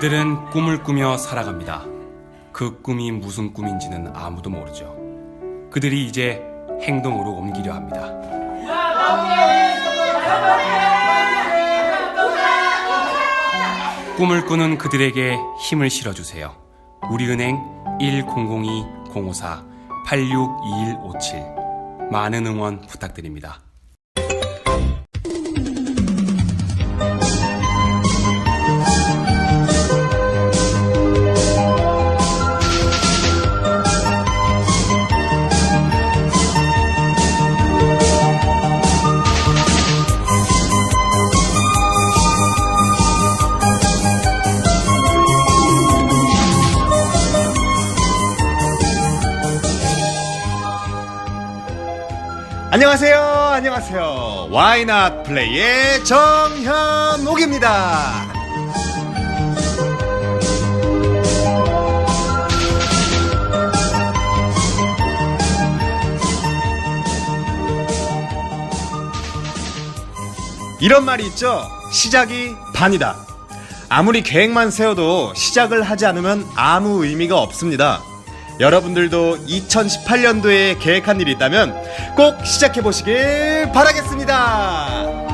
그들은 꿈을 꾸며 살아갑니다. 그 꿈이 무슨 꿈인지는 아무도 모르죠. 그들이 이제 행동으로 옮기려 합니다. 꿈을 꾸는 그들에게 힘을 실어주세요. 우리은행 100-054-862157 많은 응원 부탁드립니다. 안녕하세요. 안녕하세요. 와이낫 플레이의 정현옥입니다. 이런 말이 있죠. 시작이 반이다. 아무리 계획만 세워도 시작을 하지 않으면 아무 의미가 없습니다. 여러분들도 2018년도에 계획한 일이 있다면 꼭 시작해 보시길 바라겠습니다.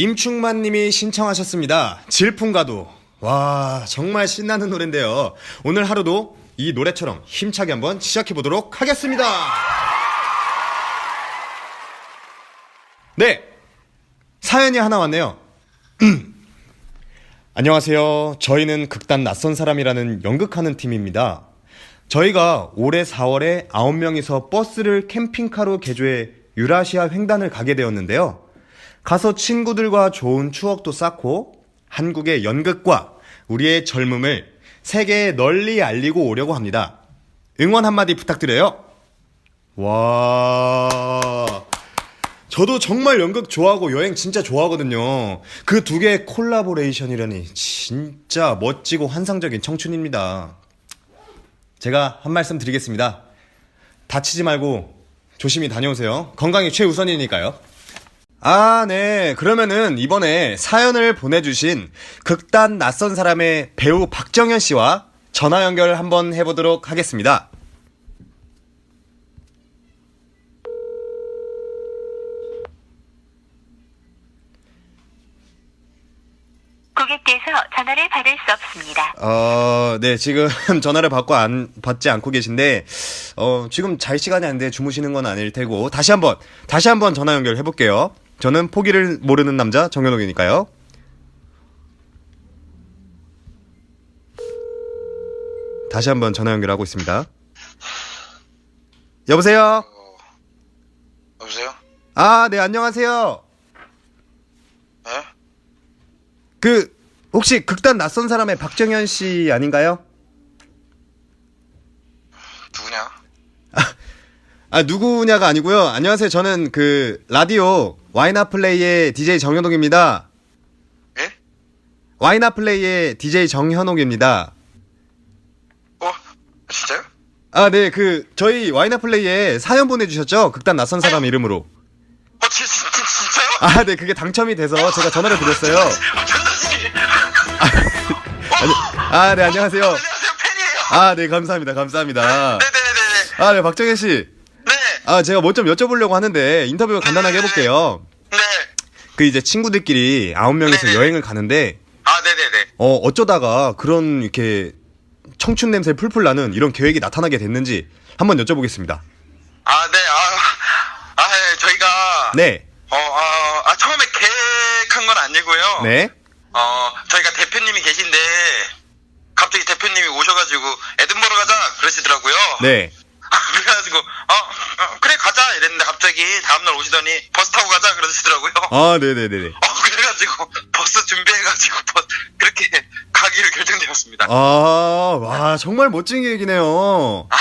임충만 님이 신청하셨습니다. 질풍가도. 와, 정말 신나는 노래인데요. 오늘 하루도 이 노래처럼 힘차게 한번 시작해 보도록 하겠습니다. 네. 사연이 하나 왔네요. 안녕하세요. 저희는 극단 낯선 사람이라는 연극하는 팀입니다. 저희가 올해 4월에 9명이서 버스를 캠핑카로 개조해 유라시아 횡단을 가게 되었는데요. 가서 친구들과 좋은 추억도 쌓고 한국의 연극과 우리의 젊음을 세계에 널리 알리고 오려고 합니다. 응원 한마디 부탁드려요. 와. 저도 정말 연극 좋아하고 여행 진짜 좋아하거든요. 그 두 개의 콜라보레이션이라니 진짜 멋지고 환상적인 청춘입니다. 제가 한 말씀 드리겠습니다. 다치지 말고 조심히 다녀오세요. 건강이 최우선이니까요. 아, 네. 그러면은 이번에 사연을 보내주신 극단 낯선 사람의 배우 박정현 씨와 전화 연결 한번 해보도록 하겠습니다. 고객께서 전화를 받을 수 없습니다. 어, 네, 지금 전화를 받고 안, 받지 않고 계신데, 어, 지금 잘 시간이 아닌데 주무시는 건 아닐 테고, 다시 한 번, 다시 한번 전화 연결해 볼게요. 저는 포기를 모르는 남자 정현옥이니까요. 다시 한번 전화 연결하고 있습니다. 여보세요? 여보세요? 아, 네, 안녕하세요. 예? 그, 혹시 극단 낯선 사람의 박정현 씨 아닌가요? 누구냐? 아, 누구냐가 아니고요. 안녕하세요. 저는 그 라디오 와이나 플레이의 DJ 정현옥입니다. 예? 와이나 플레이의 DJ 정현옥입니다. 어? 진짜요? 아, 네. 그 저희 와이나 플레이에 사연 보내 주셨죠? 극단 낯선 사람 이름으로. 어, 진, 진, 진, 진짜요? 아, 네. 그게 당첨이 돼서 제가 전화를 드렸어요. 전다지! 아, 네. 안녕하세요. 안녕하세요, 팬이에요! 아, 네. 감사합니다. 감사합니다. 네네네네. 아, 네. 박정현 씨. 네. 아, 제가 뭐 좀 여쭤보려고 하는데 인터뷰 간단하게 해볼게요. 네. 그 이제 친구들끼리 아홉 명이서 네네. 여행을 가는데 아, 네네네. 어, 어쩌다가 그런 이렇게 청춘 냄새 풀풀 나는 이런 계획이 나타나게 됐는지 한번 여쭤보겠습니다. 아, 네, 아, 아, 예, 저희가. 네. 어, 아, 아, 처음에 계획한 건 아니고요. 네. 어, 저희가 대표님이 계신데, 갑자기 대표님이 오셔가지고, 에든버러 가자! 그러시더라고요. 네. 아, 어, 어, 가자! 이랬는데, 갑자기 다음날 오시더니, 버스 타고 가자! 그러시더라고요. 아, 네네네네. 어, 그래가지고, 버스 준비해가지고, 버- 그렇게 가기로 결정되었습니다. 아, 아, 와, 정말 멋진 계획이네요. 네.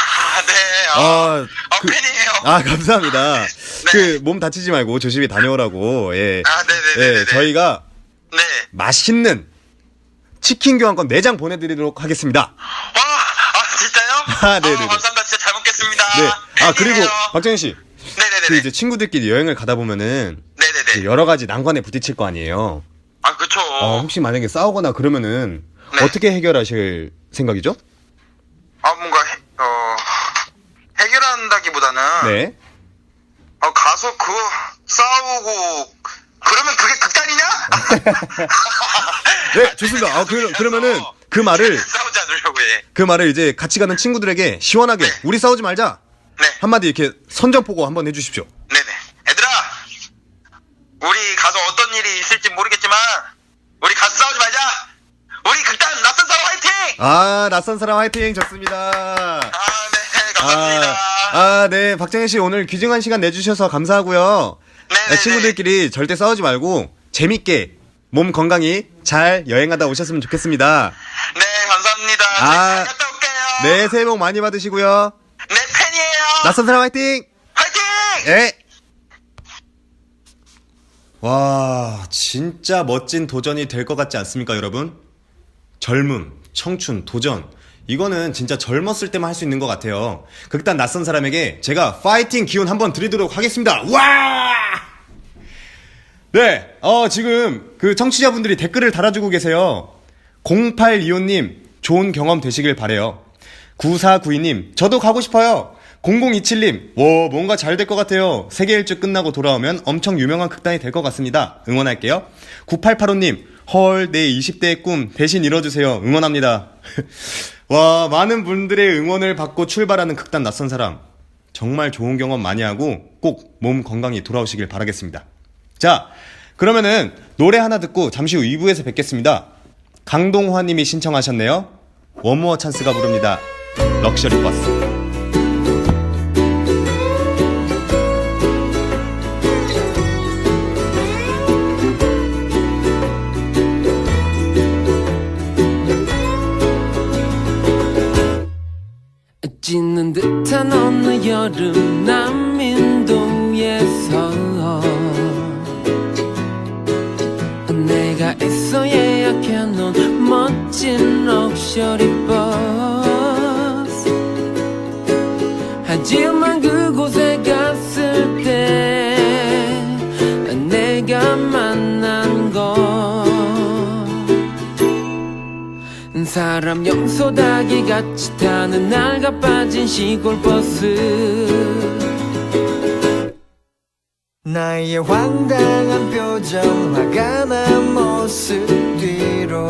아, 아, 아, 그- 팬이에요. 아, 감사합니다. 그, 몸 다치지 말고 조심히 다녀오라고, 예. 아, 네네네네. 예, 저희가 네. 맛있는 치킨 교환권 4장 보내드리도록 하겠습니다. 와, 아, 진짜요? 아, 네네네. 어, 감사합니다. 진짜 잘 먹겠습니다. 네. 아, 그리고, 팬이에요. 박정현 씨. 그 이제 친구들끼리 여행을 가다 보면은, 여러 가지 난관에 부딪힐 거 아니에요. 아, 그쵸. 어, 혹시 만약에 싸우거나 그러면은 네. 어떻게 해결하실 생각이죠? 아, 뭔가, 해, 어, 해결한다기보다는. 네. 어, 가서 그, 싸우고, 그러면 그게 극단이냐? 네, 좋습니다. 아, 그, 그러면은 그 말을, 싸우지 않으려고 해. 그 말을 이제 같이 가는 친구들에게 시원하게, 네. 우리 싸우지 말자! 네. 한마디 이렇게 선전포고 한번 해주십시오. 네네. 얘들아! 우리 가서 어떤 일이 있을지 모르겠지만, 우리 가서 싸우지 말자! 우리 극단 낯선 사람 화이팅! 아, 낯선 사람 화이팅! 좋습니다. 아, 네. 감사합니다. 아, 아, 네. 박정현 씨 오늘 귀중한 시간 내주셔서 감사하고요. 네네네. 친구들끼리 절대 싸우지 말고, 재밌게, 몸 건강히 잘 여행하다 오셨으면 좋겠습니다. 네, 감사합니다. 아, 잘 갔다 올게요. 네, 새해 복 많이 받으시고요. 낯선 사람 화이팅! 화이팅! 예. 와, 진짜 멋진 도전이 될 것 같지 않습니까, 여러분? 젊음, 청춘, 도전. 이거는 진짜 젊었을 때만 할 수 있는 것 같아요. 극단 낯선 사람에게 제가 파이팅 기운 한번 드리도록 하겠습니다. 와! 네, 어, 지금 그 청취자분들이 댓글을 달아주고 계세요. 0825님, 좋은 경험 되시길 바래요. 9492님, 저도 가고 싶어요. 0027님, 와, 뭔가 잘 될 것 같아요. 세계 일주 끝나고 돌아오면 엄청 유명한 극단이 될 것 같습니다. 응원할게요. 9885님, 헐, 내 20대의 꿈 대신 이뤄주세요. 응원합니다. 와, 많은 분들의 응원을 받고 출발하는 극단 낯선 사람. 정말 좋은 경험 많이 하고 꼭 몸 건강히 돌아오시길 바라겠습니다. 자, 그러면은 노래 하나 듣고 잠시 후 2부에서 뵙겠습니다. 강동화 님이 신청하셨네요. 원모어 찬스가 부릅니다. 럭셔리 버스. 지는 듯한 어느 여름 남민도에서 내가 애써 예약해놓은 멋진 럭셔리 버스. 하지만 사람 염소다기 같이 타는 낡아 빠진 시골 버스. 나의 황당한 표정 화가 난 모습 뒤로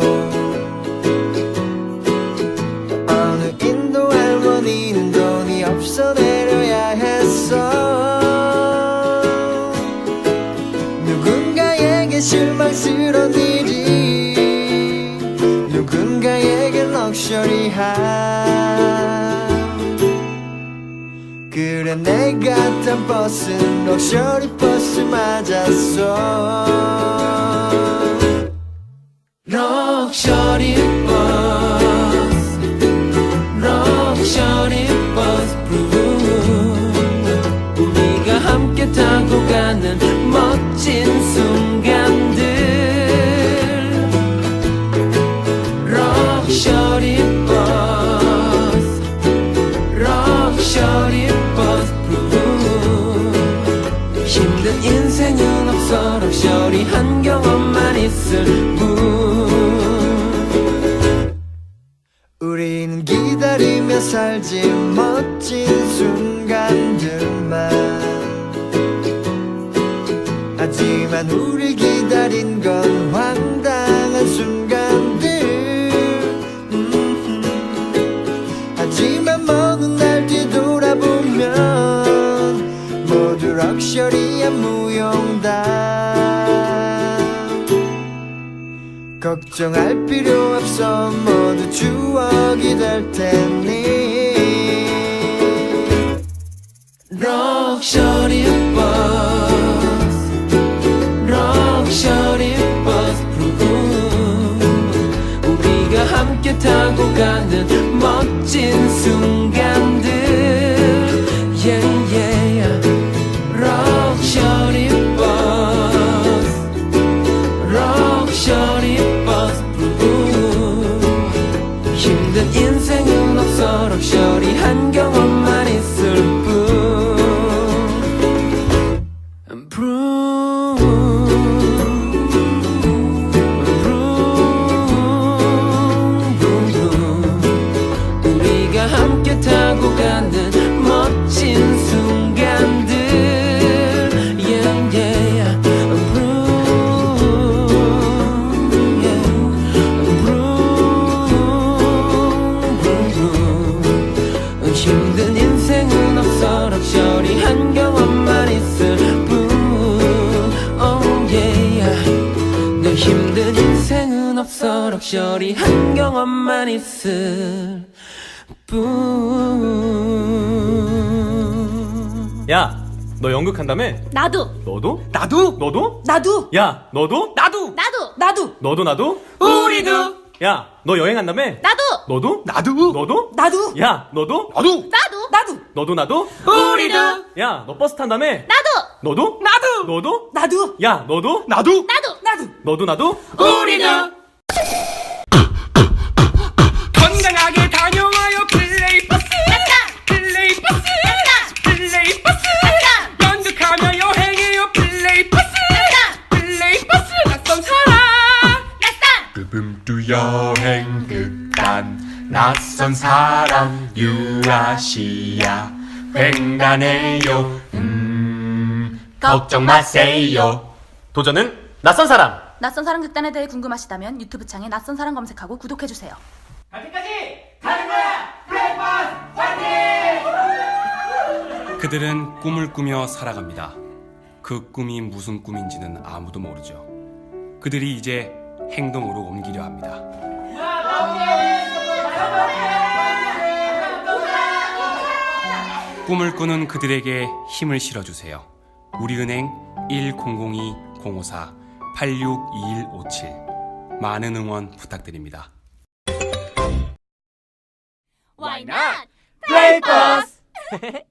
그래 내가 탄 버스는 럭셔리 버스 맞았어. 럭셔리 버스 우리는 기다리며 살지 멋진 순간들만 하지만 우리 기다린 건 황당한 순간들. 하지만 먼 날 뒤돌아보면 모두 럭셔리한 무용 걱정할 필요 없어. 모두 추억이 될 테니. 럭셔리 버스 럭셔리 버스 우리가 함께 타고 가는 멋진 순간 인생은 럭셔리 한 경험만 있을 뿐 야, 너 연극한다며? 나도 너도? 나도? 너도? 나도 야, 너도? 나도 나도 나도 너도 나도? 우리도 야, 너 여행한다며? 나도 너도? 나도? 너도? 나도 야, 너도? 나도? 나도 나도 너도 나도? 우리도 야, 너 버스 탄다며? 나도 너도? 나도? 너도? 나도 야, 너도? 나도? 나도 나도 너도 나도? 우리도 금두 여행 극단 낯선 사람 유아시아 횡단해요 음 걱정 마세요 도전은 낯선 사람. 낯선 사람 극단에 대해 궁금하시다면 유튜브 창에 낯선 사람 검색하고 구독해주세요 그들은 꿈을 꾸며 살아갑니다. 그 꿈이 무슨 꿈인지는 아무도 모르죠. 그들이 이제 행동으로 옮기려 합니다. 꿈을 꾸는 그들에게 힘을 실어주세요. 우리은행 1002-054-862157 많은 응원 부탁드립니다. Why not? 플레이버스